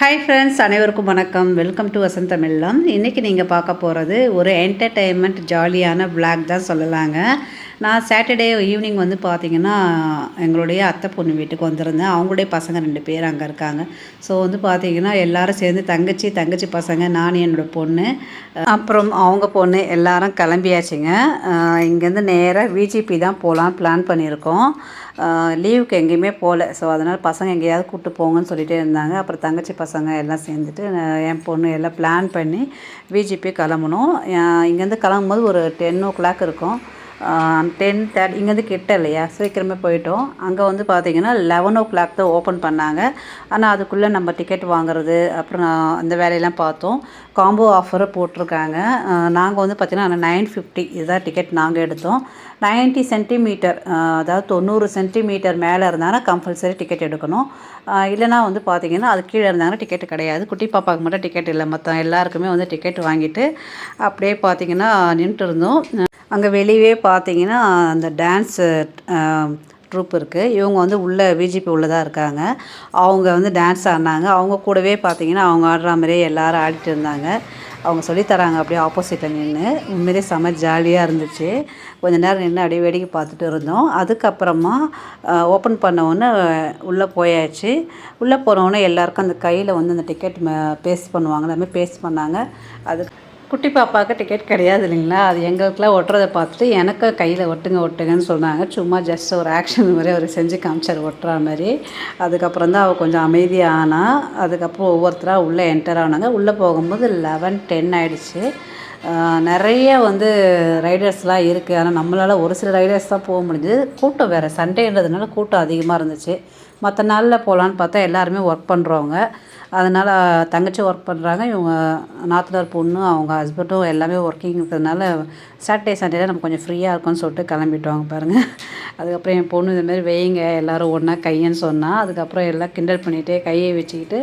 Hi friends அனைவருக்கும் வணக்கம். Welcome to வசந்தமிழம் இன்றைக்கி நீங்கள் பார்க்க போகிறது ஒரு என்டர்டெயின்மெண்ட் ஜாலியான விளாக் தான் சொல்லலாங்க. நான் சாட்டர்டே ஈவினிங் வந்து பார்த்தீங்கன்னா எங்களுடைய அத்தை பொண்ணு வீட்டுக்கு வந்திருந்தேன். அவங்களுடைய பசங்க ரெண்டு பேர் அங்கே இருக்காங்க. ஸோ வந்து பார்த்தீங்கன்னா எல்லாரும் சேர்ந்து தங்கச்சி தங்கச்சி பசங்க நான் என்னோடய பொண்ணு அப்புறம் அவங்க பொண்ணு எல்லாரும் கிளம்பியாச்சுங்க. இங்கேருந்து நேராக விஜிபி தான் போகலாம் பிளான் பண்ணியிருக்கோம். லீவுக்கு எங்கேயுமே போகல ஸோ அதனால் பசங்க எங்கேயாவது கூப்பிட்டு போங்கன்னு சொல்லிகிட்டே இருந்தாங்க. அப்புறம் தங்கச்சி பசங்க எல்லாம் சேர்ந்துட்டு என் பொண்ணு எல்லாம் பிளான் பண்ணி விஜிபி கிளம்பணும் இங்கேருந்து கிளம்பும்போது ஒரு டென் ஓ கிளாக் இருக்கும். டென் தேர்ட்டி இங்கேருந்து கிட்ட இல்லையா சீக்கிரமே போயிட்டோம். அங்கே வந்து பார்த்தீங்கன்னா லெவன் ஓ கிளாக் தான் ஓப்பன் பண்ணாங்க. ஆனால் அதுக்குள்ளே நம்ம டிக்கெட் வாங்குறது அப்புறம் நான் அந்த வேலையெல்லாம் பார்த்தோம். காம்போ ஆஃபரை போட்டிருக்காங்க. நாங்கள் வந்து பார்த்தீங்கன்னா நைன் ஃபிஃப்டி இதுதான் டிக்கெட் நாங்கள் எடுத்தோம். நைன்ட்டி சென்டிமீட்டர் அதாவது தொண்ணூறு சென்டிமீட்டர் மேலே இருந்தாங்கன்னா கம்பல்சரி டிக்கெட் எடுக்கணும். இல்லைனா வந்து பார்த்திங்கன்னா அது கீழே இருந்தாங்கன்னா டிக்கெட் கிடையாது. குட்டி பாப்பாவுக்கு மட்டும் டிக்கெட் இல்லை. மற்ற எல்லாருக்குமே வந்து டிக்கெட் வாங்கிட்டு அப்படியே பார்த்தீங்கன்னா நின்றுட்டு இருந்தோம். அங்கே வெளியவே பார்த்தீங்கன்னா அந்த டான்ஸு ட்ரூப் இருக்குது இவங்க வந்து உள்ளே விஜிபி உள்ளே தான் இருக்காங்க. அவங்க வந்து டான்ஸ் ஆடினாங்க. அவங்க கூடவே பார்த்தீங்கன்னா அவங்க ஆடுற மாதிரியே எல்லாரும் ஆடிட்டு இருந்தாங்க. அவங்க சொல்லித் தராங்க அப்படியே ஆப்போசிட்டில் நின்று உண்மையிலே செம்ம ஜாலியாக இருந்துச்சு. கொஞ்ச நேரம் நின்று அப்படியே வேடிக்கை பார்த்துட்டு இருந்தோம். அதுக்கப்புறமா ஓப்பன் பண்ணவுடனே உள்ளே போயாச்சு. உள்ளே போனவுடனே எல்லாருக்கும் அந்த கையில் வந்து அந்த டிக்கெட் பேஸ் பண்ணுவாங்க. எல்லாமே பேஸ் பண்ணாங்க. அதுக்கு குட்டி பாப்பாவுக்கு டிக்கெட் கிடையாது இல்லைங்களா? அது எங்களுக்குலாம் ஒட்டுறதை பார்த்துட்டு எனக்கு கையில் ஒட்டுங்க ஒட்டுங்கன்னு சொன்னாங்க. சும்மா ஜஸ்ட் ஒரு ஆக்ஷன் மாதிரி அவர் செஞ்சு காமிச்சார் ஒட்டுற மாதிரி. அதுக்கப்புறம் தான் அவள் கொஞ்சம் அமைதியாக அதுக்கப்புறம் ஒவ்வொருத்தராக உள்ளே என்டர் ஆனாங்க. உள்ளே போகும்போது லெவன் டென் ஆகிடுச்சு நிறைய வந்து ரைடர்ஸ்லாம் இருக்குது ஆனால் நம்மளால் ஒரு சில ரைடர்ஸ் தான் போக முடிஞ்சுது. கூட்டம் வேறு சண்டேன்றதுனால கூட்டம் அதிகமாக இருந்துச்சு. மற்ற நாளில் போகலான்னு பார்த்தா எல்லாருமே ஒர்க் பண்ணுறவங்க அதனால் தங்கச்சி ஒர்க் பண்ணுறாங்க இவங்க நாத்தனார் பொண்ணு அவங்க ஹஸ்பண்டும் எல்லாமே ஒர்க்கிங் இருக்கிறதுனால சாட்டர்டே சண்டேல நம்ம கொஞ்சம் ஃப்ரீயாக இருக்கும்னு சொல்லிட்டு கிளம்பிட்டோங்க பாருங்கள் அதுக்கப்புறம் என் பொண்ணு இதுமாரி வெயிங்க எல்லோரும் ஒன்றா கையன்னு சொன்னால் அதுக்கப்புறம் எல்லாம் கிண்டல் பண்ணிகிட்டே கையை வச்சுக்கிட்டு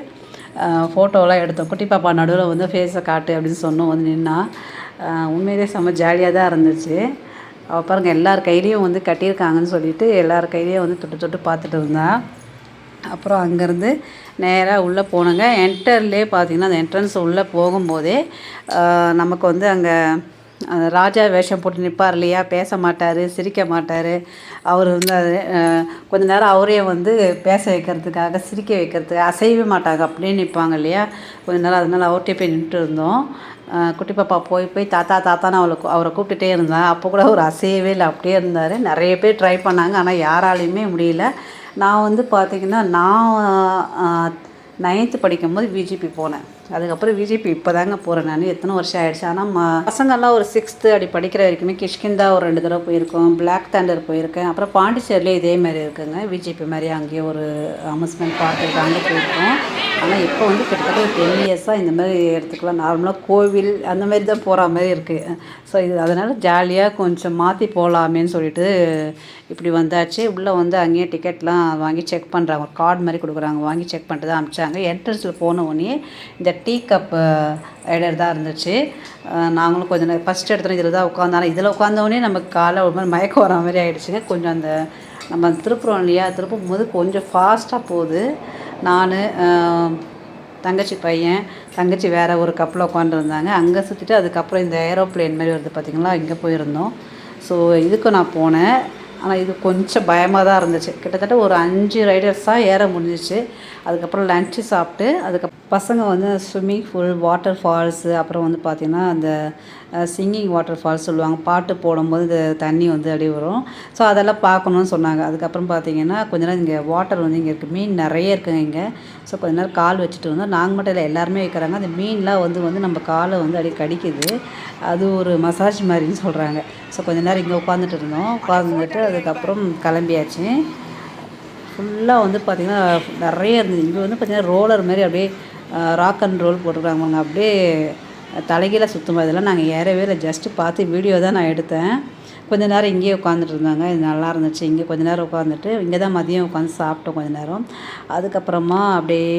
ஃபோட்டோலாம் எடுத்தோம். குட்டி பாப்பா நடுவில் வந்து ஃபேஸை காட்டு அப்படின்னு சொன்னோம் வந்து நின்னா. உண்மையிலே செம்ம ஜாலியாக தான் இருந்துச்சு. அவள் பாருங்கள் எல்லார் கையிலையும் வந்து கட்டியிருக்காங்கன்னு சொல்லிட்டு எல்லார் கையிலையும் வந்து தொட்டு தொட்டு பார்த்துட்டு இருந்தா. அப்புறம் அங்கேருந்து நேராக உள்ளே போனோங்க. என்டர்லேயே பார்த்தீங்கன்னா அந்த என்ட்ரன்ஸ் உள்ளே போகும்போதே நமக்கு வந்து அங்கே ராஜா வேஷம் போட்டு நிற்பார் இல்லையா பேச மாட்டார் சிரிக்க மாட்டார். அவர் வந்து அது கொஞ்ச நேரம் அவரே வந்து பேச வைக்கிறதுக்காக சிரிக்க வைக்கிறதுக்கு அசையவே மாட்டாங்க. அப்படியே நிற்பாங்க இல்லையா? கொஞ்ச நேரம் அதனால அவர்கிட்டே போய் நின்றுட்டு இருந்தோம். குட்டி பாப்பா போய் போய் தாத்தா தாத்தான்னு அவளை அவரை கூப்பிட்டுட்டே இருந்தான். அப்போ கூட அவர் அசையவே இல்லை. அப்படியே இருந்தார். நிறைய பேர் ட்ரை பண்ணாங்க. ஆனால் யாராலையுமே முடியல. நான் வந்து பார்த்திங்கன்னா நான் நைன்த்து படிக்கும்போது பிஜிபி போனேன். அதுக்கப்புறம் விஜேபி இப்போ தாங்க போகிறேன் நான். எத்தனை வருஷம் ஆயிடுச்சு. ஆனால் ம பசங்கள்லாம் ஒரு சிக்ஸ்த்து அப்படி படிக்கிற வரைக்குமே கிஷ்கிந்தா ஒரு ரெண்டு தடவை போயிருக்கோம். பிளாக் தண்டர் போயிருக்கேன். அப்புறம் பாண்டிச்சேரியிலே இதே மாதிரி இருக்குங்க. விஜேபி மாதிரி அங்கேயே ஒரு அம்யூஸ்மெண்ட் பார்க் அங்கே போயிருக்கோம். ஆனால் இப்போ வந்து கிட்டத்தட்ட ஒரு டென் இயர்ஸாக இந்த மாதிரி இடத்துக்குலாம் நார்மலாக கோவில் அந்த மாதிரி தான் போகிற மாதிரி இருக்குது ஸோ இது அதனால் ஜாலியாக கொஞ்சம் மாற்றி போகலாமேன்னு சொல்லிட்டு இப்படி வந்தாச்சு. உள்ளே வந்து அங்கேயே டிக்கெட்லாம் வாங்கி செக் பண்ணுறாங்க ஒரு கார்டு மாதிரி கொடுக்குறாங்க. வாங்கி செக் பண்ணிட்டு தான் அனுப்பிச்சாங்க. என்ட்ரன்ஸில் போன உடனே இந்த டீ கப்பு ரைடர் தான் இருந்துச்சு. நாங்களும் கொஞ்சம் நேரம் ஃபஸ்ட் இடத்துல இதில் தான் உட்காந்தாலும் இதில் உட்காந்தோடனே நமக்கு காலை ஒரு மாதிரி மயக்கம் வர மாதிரி ஆகிடுச்சுங்க கொஞ்சம் அந்த நம்ம திருப்புறோம் இல்லையா? திருப்பும் போது கொஞ்சம் ஃபாஸ்ட்டாக போகுது. நான் தங்கச்சி பையன் தங்கச்சி வேறு ஒரு கப்பில் உட்காந்துருந்தாங்க அங்கே சுற்றிட்டு அதுக்கப்புறம் இந்த ஏரோப்ளேன் மாதிரி வருது பார்த்திங்களா இங்கே போயிருந்தோம். ஸோ இதுக்கு நான் போனேன். ஆனால் இது கொஞ்சம் பயமாக தான் இருந்துச்சு. கிட்டத்தட்ட ஒரு அஞ்சு ரைடர்ஸாக ஏற முடிஞ்சிச்சு. அதுக்கப்புறம் லஞ்சு சாப்பிட்டு அதுக்கு பசங்க வந்து ஸ்விம்மிங் ஃபுல் வாட்டர் ஃபால்ஸு அப்புறம் வந்து பார்த்திங்கன்னா அந்த சிங்கிங் வாட்டர் ஃபால்ஸ் சொல்லுவாங்க. பாட்டு போடும்போது இந்த தண்ணி வந்து அப்படியே வரும். ஸோ அதெல்லாம் பார்க்கணுன்னு சொன்னாங்க. அதுக்கப்புறம் பார்த்தீங்கன்னா கொஞ்ச நேரம் இங்கே வாட்டர் வந்து இங்கே இருக்குது மீன் நிறைய இருக்குங்க இங்கே. ஸோ கொஞ்ச நேரம் கால் வச்சுட்டு வந்தோம் நாங்கள் மட்டும் இல்லை எல்லாருமே வைக்கிறாங்க. அந்த மீன்லாம் வந்து வந்து நம்ம காலை வந்து அப்படியே கடிக்குது. அது ஒரு மசாஜ் மாதிரின்னு சொல்கிறாங்க ஸோ கொஞ்ச நேரம் இங்கே உட்காந்துட்டு இருந்தோம். உட்காந்துட்டு அதுக்கப்புறம் கிளம்பியாச்சு. ஃபுல்லாக வந்து பார்த்திங்கன்னா நிறைய இருந்தது. இங்கே வந்து பார்த்திங்கன்னா ரோலர் மாதிரி அப்படியே ராக் அண்ட் ரோல் போட்டிருக்காங்க. அப்படியே தலைகீழ சுத்தமாக இதெல்லாம் நாங்கள் ஏறவே இல்லை. ஜஸ்ட்டு பார்த்து வீடியோ தான் நான் எடுத்தேன். கொஞ்ச நேரம் இங்கேயே உட்காந்துட்டு இருந்தாங்க. இது நல்லா இருந்துச்சு. இங்கே கொஞ்ச நேரம் உட்காந்துட்டு இங்கே தான் மதியம் உட்காந்து சாப்பிட்டோம் கொஞ்ச நேரம். அதுக்கப்புறமா அப்படியே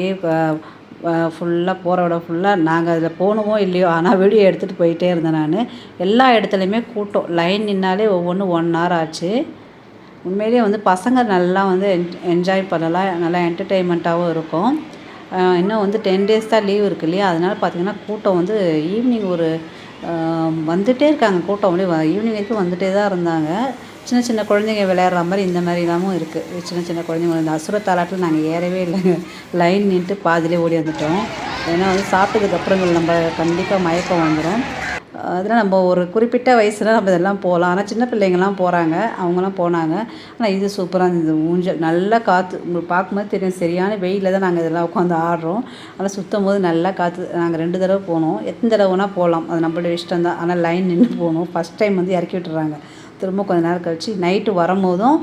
ஃபுல்லாக போகிற விட ஃபுல்லாக நாங்கள் அதில் போகணுமோ இல்லையோ ஆனால் வீடியோ எடுத்துகிட்டு போயிட்டே இருந்தேன் நான். எல்லா இடத்துலையுமே கூட்டம். லைன் நின்னாலே ஒவ்வொன்றும் ஒன் ஹவர் ஆச்சு. உண்மையிலேயே வந்து பசங்க நல்லா வந்து என்ஜாய் பண்ணலாம். நல்லா என்டர்டெயின்மெண்ட்டாகவும் இருக்கும். இன்னும் வந்து டென் டேஸ் தான் லீவ் இருக்கு இல்லையா? அதனால பார்த்தீங்கன்னா கூட்டம் வந்து ஈவினிங் ஒரு வந்துகிட்டே இருக்காங்க. கூட்டம் அப்படியே ஈவினிங் வரைக்கும் வந்துகிட்டே தான் இருந்தாங்க. சின்ன சின்ன குழந்தைங்க விளையாடுற மாதிரி இந்த மாதிரி எல்லாமும் இருக்குது சின்ன சின்ன குழந்தைங்க இந்த அசுர தாலாட்டில் நாங்கள் ஏறவே இல்லைங்க லைன் நின்றுட்டு பாதிலே ஓடி வந்துட்டோம். ஏன்னா வந்து சாப்பிட்டதுக்கப்புறங்கள் நம்ம கண்டிப்பாக மயக்கம் வந்துடும் அதெல்லாம் நம்ம ஒரு குறிப்பிட்ட வயசில் நம்ம இதெல்லாம் போகலாம் ஆனால் சின்ன பிள்ளைங்கள்லாம் போகிறாங்க அவங்களாம் போனாங்க. ஆனால் இது சூப்பராக இருந்தது. ஊஞ்சல். நல்லா காற்று உங்களுக்கு பார்க்கும்போது தெரியும் சரியான வெயிலில் தான் நாங்கள் இதெல்லாம் உட்காந்து ஆடுறோம். ஆனால் சுற்றும் போது நல்லா காற்று நாங்கள் ரெண்டு தடவை போனோம். எத்தனை தடவைனா போகலாம் அது நம்மளோட இஷ்டம் தான் ஆனால் லைன் நின்று போகணும். ஃபஸ்ட் டைம் வந்து இறக்கி விட்டுறாங்க. திரும்ப கொஞ்ச நேரம் கழிச்சு நைட்டு வரும்போதும்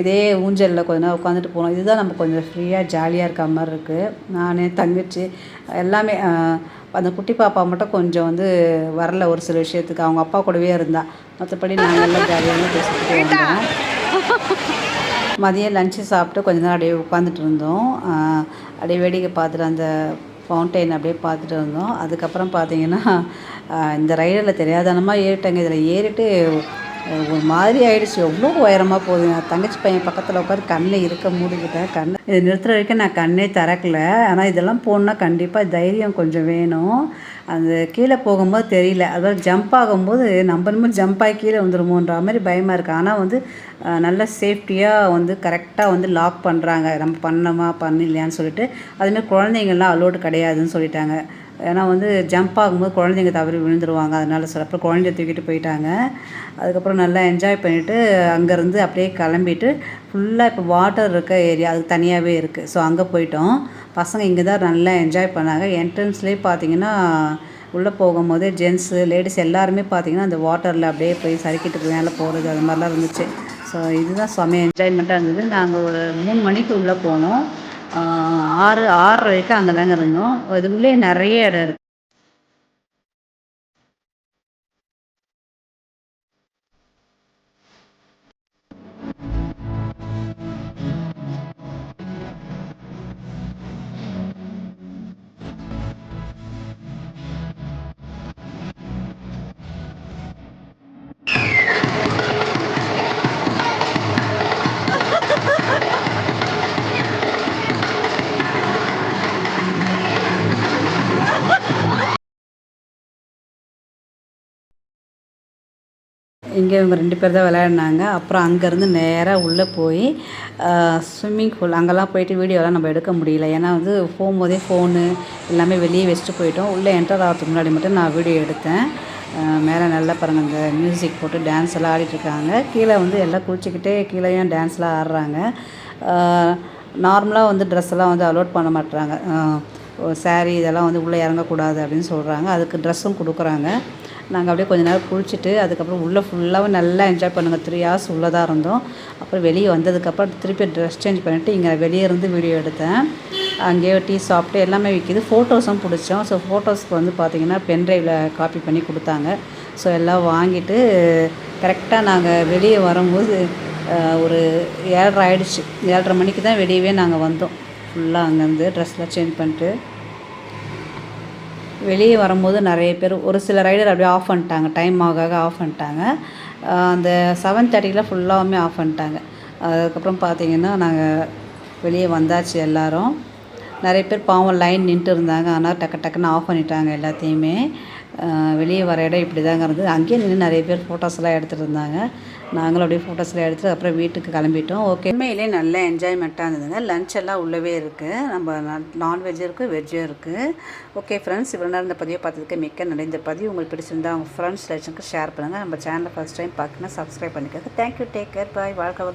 இதே ஊஞ்சலில் கொஞ்ச நேரம் உட்காந்துட்டு போனோம் இதுதான் நம்ம கொஞ்சம் ஃப்ரீயாக ஜாலியாக இருக்க மாதிரி இருக்குது நான் தங்கச்சி எல்லாமே அந்த குட்டி பாப்பா மட்டும் கொஞ்சம் வந்து வரல ஒரு சில விஷயத்துக்கு. அவங்க அப்பா கூடவே இருந்தா. மற்றபடி நாங்கள் எல்லாம் ஜாலியாக பேசிக்கிட்டு வந்தோம். மதியம் லஞ்சு சாப்பிட்டு கொஞ்ச நேரம் அப்படியே உட்காந்துட்டு இருந்தோம். அப்படியே வேடிக்கை பார்த்துட்டு அந்த ஃபவுண்டைன் அப்படியே பார்த்துட்டு இருந்தோம். அதுக்கப்புறம் பார்த்தீங்கன்னா இந்த ரயிலில் தெரியாதனமாக ஏறிட்டேங்க. இதில் ஏறிட்டு ஒரு மாதிரி ஆயிடுச்சு. எவ்வளோ உயரமாக போகுது. என் தங்கச்சி பையன் பக்கத்தில் உட்காந்து கண்ணை இருக்க மூடிக்கிட்டேன் கண்ணை இது நிறுத்துற வரைக்கும் நான் கண்ணே திறக்கல. ஆனால் இதெல்லாம் போகணுன்னா கண்டிப்பாக தைரியம் கொஞ்சம் வேணும். அந்த கீழே போகும்போது தெரியல. அதாவது ஜம்ப் ஆகும்போது நம்ம நம்ம ஜம்ப் ஆகி கீழே வந்துடுமோன்ற மாதிரி பயமாக இருக்குது ஆனால் வந்து நல்லா நல்ல சேஃப்டியாக வந்து கரெக்டாக வந்து லாக் பண்ணுறாங்க நம்ம பண்ணோமா பண்ணலையான்னு சொல்லிட்டு. அதுமாதிரி குழந்தைங்கள்லாம் அலோடு கிடையாதுன்னு சொல்லிட்டாங்க. ஏன்னா வந்து ஜம்ப் ஆகும்போது குழந்தைங்க தவறி விழுந்துருவாங்க அதனால் சிலப்போ குழந்தைய தூக்கிட்டு போயிட்டாங்க. அதுக்கப்புறம் நல்லா என்ஜாய் பண்ணிவிட்டு அங்கேருந்து அப்படியே கிளம்பிட்டு ஃபுல்லாக இப்போ வாட்டர் இருக்க ஏரியா அது தனியாகவே இருக்குது ஸோ அங்கே போயிட்டோம். பசங்க இங்கே தான் நல்லா என்ஜாய் பண்ணாங்க. என்ட்ரன்ஸ்லேயே பார்த்தீங்கன்னா உள்ளே போகும்போது ஜென்ஸு லேடிஸ் எல்லாருமே பார்த்தீங்கன்னா அந்த வாட்டரில் அப்படியே போய் சறுக்கிட்டு மேலே போகிறது அது மாதிரிலாம் இருந்துச்சு. ஸோ இதுதான் செம்ம என்ஜாய்மெண்ட்டாக இருந்தது. நாங்கள் ஒரு மூணு மணிக்கு உள்ளே போனோம். ஆறு ஆறரை வரைக்கும் அங்கே தாங்க இருந்தோம். இதுக்குள்ளே நிறைய இடம் இருக்குது இங்கே இவங்க ரெண்டு பேர் தான் விளையாடினாங்க. அப்புறம் அங்கேருந்து நேராக உள்ளே போய் ஸ்விம்மிங் பூல் அங்கெல்லாம் போயிட்டு வீடியோலாம் நம்ம எடுக்க முடியல. ஏன்னா வந்து போகும்போதே ஃபோனு எல்லாமே வெளியே வச்சுட்டு போயிட்டோம். உள்ளே என்டர் ஆகிறதுக்கு முன்னாடி மட்டும் நான் வீடியோ எடுத்தேன். மேலே நல்லா பாருங்கள் இந்த மியூசிக் போட்டு டான்ஸ் எல்லாம் ஆடிட்டுருக்காங்க கீழே வந்து எல்லாம் குளிச்சுக்கிட்டே கீழேயும் டான்ஸ்லாம் ஆடுறாங்க. நார்மலாக வந்து ட்ரெஸ் எல்லாம் வந்து அலோட் பண்ண மாட்டுறாங்க saree இதெல்லாம் வந்து உள்ளே இறங்கக்கூடாது அப்படின்னு சொல்கிறாங்க அதுக்கு ட்ரெஸ்ஸும் கொடுக்குறாங்க. நாங்கள் அப்படியே கொஞ்ச நேரம் குளிச்சுட்டு அதுக்கப்புறம் உள்ளே ஃபுல்லாகவே நல்லா என்ஜாய் பண்ணுங்கள் த்ரீ ஹவர்ஸ் உள்ளே தான் இருந்தோம். அப்புறம் வெளியே வந்ததுக்கப்புறம் திருப்பி ட்ரெஸ் சேஞ்ச் பண்ணிவிட்டு இங்கே வெளியே இருந்து வீடியோ எடுத்தேன். அங்கேயே டீ சாப்பிட்டு எல்லாமே விற்கிது ஃபோட்டோஸும் பிடிச்சோம். ஸோ ஃபோட்டோஸ்க்கு வந்து பார்த்திங்கன்னா பென்ட்ரைவில் காப்பி பண்ணி கொடுத்தாங்க. ஸோ எல்லாம் வாங்கிட்டு கரெக்டாக நாங்கள் வெளியே வரும்போது ஒரு ஏழரை ஆயிடுச்சு. ஏழரை மணிக்கு தான் வெளியவே நாங்கள் வந்தோம். ஃபுல்லாக அங்கேருந்து ட்ரெஸ்லாம் சேஞ்ச் பண்ணிட்டு வெளியே வரும்போது நிறைய பேர் ஒரு சில ரைடர் அப்படியே ஆஃப் பண்ணிட்டாங்க டைம் ஆக ஆக ஆஃப் பண்ணிட்டாங்க அந்த செவன் தேர்ட்டியில் ஃபுல்லாகவுமே ஆஃப் பண்ணிட்டாங்க அதுக்கப்புறம் பார்த்தீங்கன்னா நாங்கள் வெளியே வந்தாச்சு எல்லோரும். நிறைய பேர் பாவம் லைன் நின்றுட்டு இருந்தாங்க. ஆனால் டக்கு டக்குன்னு ஆஃப் பண்ணிட்டாங்க எல்லாத்தையுமே. வெளியே வர இடம் இப்படி தாங்க இருந்தது. அங்கேயே நின்று நிறைய பேர் ஃபோட்டோஸ்லாம் எடுத்துருந்தாங்க எடுத்துகிட்டு இருந்தாங்க. நாங்களும் அப்படியே ஃபோட்டோஸ்லாம் எடுத்துட்டு அப்புறம் வீட்டுக்கு கிளம்பிட்டோம். ஓகே உண்மையிலே நல்ல என்ஜாய்மெண்ட்டாக இருந்ததுங்க. லஞ்ச் எல்லாம் உள்ளவே இருக்குது நம்ம நான்வெஜ்ஜும் இருக்குது வெஜ்ஜும் இருக்குது ஓகே ஃப்ரெண்ட்ஸ் இவ்வளோ நேரம் இந்த பதிவை பார்த்ததுக்கு மிக்க நன்றி. இந்த பதிவு உங்களுக்கு பிடிச்சிருந்தா உங்கள் ஃப்ரெண்ட்ஸ் ரிலேஷனுக்கு ஷேர் பண்ணுங்கள் நம்ம சேனலை ஃபஸ்ட் டைம் பார்க்கணும் சப்ஸ்கிரைப் பண்ணிக்கோங்க. Thank you take care bye வாழ்க்கை